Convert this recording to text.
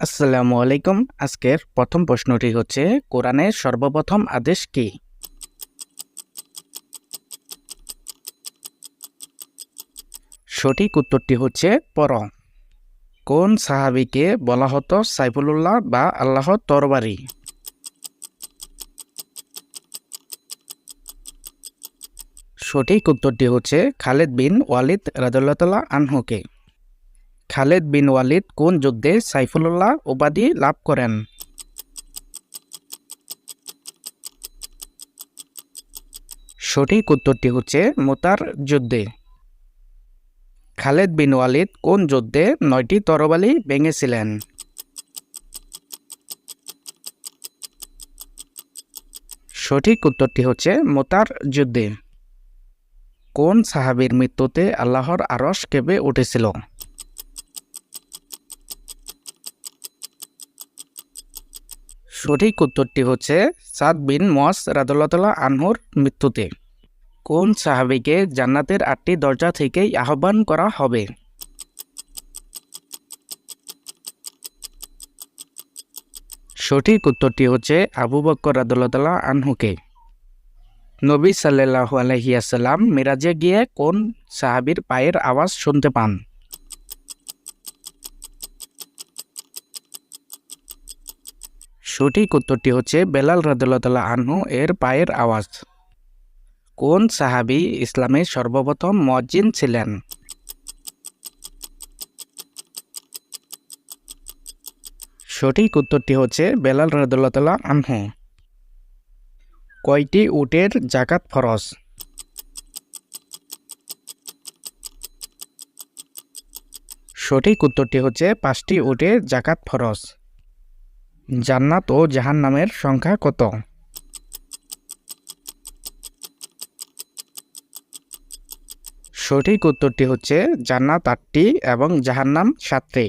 আসসালামু আলাইকুম। আজকের প্রথম প্রশ্নটি হচ্ছে, কোরআনের সর্বপ্রথম আদেশ কি? সঠিক উত্তরটি হচ্ছে, পর। কোন সাহাবিকে বলা হতো সাইফুল্লাহ বা আল্লাহ তরবারি? সঠিক উত্তরটি হচ্ছে, খালেদ বিন ওয়ালিদ রাদুল্লাহ আনহুকে। খালেদ বিন ওয়ালিদ কোন যুদ্ধে সাইফুল্লাহ উপাধি লাভ করেন? সঠিক উত্তরটি হচ্ছে মোতার যুদ্ধে। খালেদ বিন ওয়ালিদ কোন যুদ্ধে নয়টি তরবালি ভেঙেছিলেন? সঠিক উত্তরটি হচ্ছে মোতার যুদ্ধে। কোন সাহাবীর মৃত্যুতে আল্লাহর আরশ কেঁপে উঠেছিল? সঠিক উত্তরটি হচ্ছে সাদ বিন মস রাদুল্লাহ আনহুর মৃত্যুতে। কোন সাহাবীকে জান্নাতের আটটি দরজা থেকেই আহ্বান করা হবে? সঠিক উত্তরটি হচ্ছে আবু বক্কর রাদুল্লাহ আনহুকে। নবী সাল্লাহ আলহিয়াসাল্লাম মিরাজে গিয়ে কোন সাহাবীর পায়ের আওয়াজ শুনতে পান? সঠিক উত্তরটি হচ্ছে বেলাল রাদুল্লাহ আনহু এর পায়ের আওয়াজ। কোন সাহাবি ইসলামের সর্বপ্রথম মজ্জিন ছিলেন? সঠিক উত্তরটি হচ্ছে বেলাল রাদুল্লাহ আনহু। কয়টি উটের জাকাত ফরজ? সঠিক উত্তরটি হচ্ছে পাঁচটি উটের জাকাত ফরজ। জান্নাত ও জাহান্নামের সংখ্যা কত? সঠিক উত্তরটি হচ্ছে জান্নাত আটটি এবং জাহান্নাম সাতটি।